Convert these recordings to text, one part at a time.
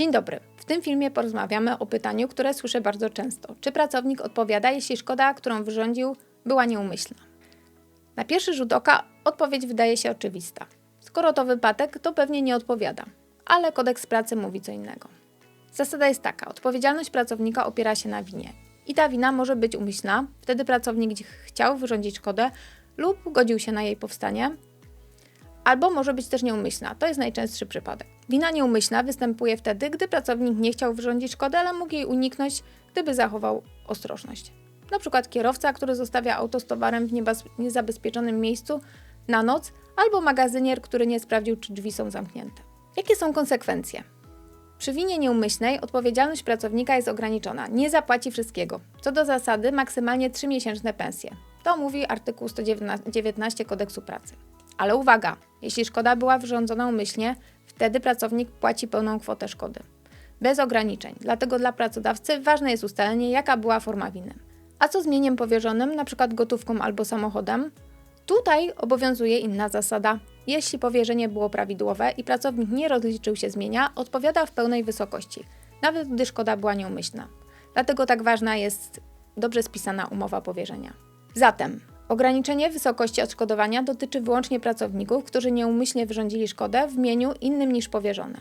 Dzień dobry. W tym filmie porozmawiamy o pytaniu, które słyszę bardzo często. Czy pracownik odpowiada, jeśli szkoda, którą wyrządził, była nieumyślna? Na pierwszy rzut oka odpowiedź wydaje się oczywista. Skoro to wypadek, to pewnie nie odpowiada. Ale kodeks pracy mówi co innego. Zasada jest taka: odpowiedzialność pracownika opiera się na winie. I ta wina może być umyślna, wtedy pracownik chciał wyrządzić szkodę lub godził się na jej powstanie, albo może być też nieumyślna. To jest najczęstszy przypadek. Wina nieumyślna występuje wtedy, gdy pracownik nie chciał wyrządzić szkody, ale mógł jej uniknąć, gdyby zachował ostrożność. Na przykład kierowca, który zostawia auto z towarem w niezabezpieczonym miejscu na noc, albo magazynier, który nie sprawdził, czy drzwi są zamknięte. Jakie są konsekwencje? Przy winie nieumyślnej odpowiedzialność pracownika jest ograniczona, nie zapłaci wszystkiego. Co do zasady, maksymalnie 3-miesięczne pensje. To mówi artykuł 119 kodeksu pracy. Ale uwaga, jeśli szkoda była wyrządzona umyślnie, wtedy pracownik płaci pełną kwotę szkody. Bez ograniczeń, dlatego dla pracodawcy ważne jest ustalenie, jaka była forma winy. A co z mieniem powierzonym, np. gotówką albo samochodem? Tutaj obowiązuje inna zasada. Jeśli powierzenie było prawidłowe i pracownik nie rozliczył się z mienia, odpowiada w pełnej wysokości, nawet gdy szkoda była nieumyślna. Dlatego tak ważna jest dobrze spisana umowa powierzenia. Zatem ograniczenie wysokości odszkodowania dotyczy wyłącznie pracowników, którzy nieumyślnie wyrządzili szkodę w mieniu innym niż powierzone.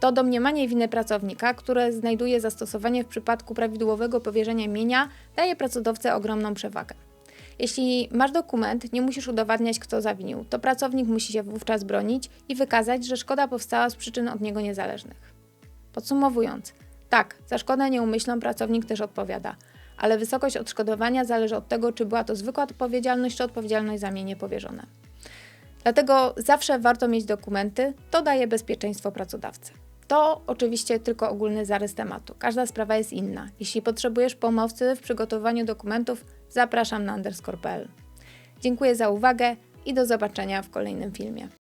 To domniemanie winy pracownika, które znajduje zastosowanie w przypadku prawidłowego powierzenia mienia, daje pracodawcy ogromną przewagę. Jeśli masz dokument, nie musisz udowadniać, kto zawinił. To pracownik musi się wówczas bronić i wykazać, że szkoda powstała z przyczyn od niego niezależnych. Podsumowując, tak, za szkodę nieumyślną pracownik też odpowiada, ale wysokość odszkodowania zależy od tego, czy była to zwykła odpowiedzialność, czy odpowiedzialność za mienie powierzone. Dlatego zawsze warto mieć dokumenty, to daje bezpieczeństwo pracodawcy. To oczywiście tylko ogólny zarys tematu. Każda sprawa jest inna. Jeśli potrzebujesz pomocy w przygotowaniu dokumentów, zapraszam na underscore.pl. Dziękuję za uwagę i do zobaczenia w kolejnym filmie.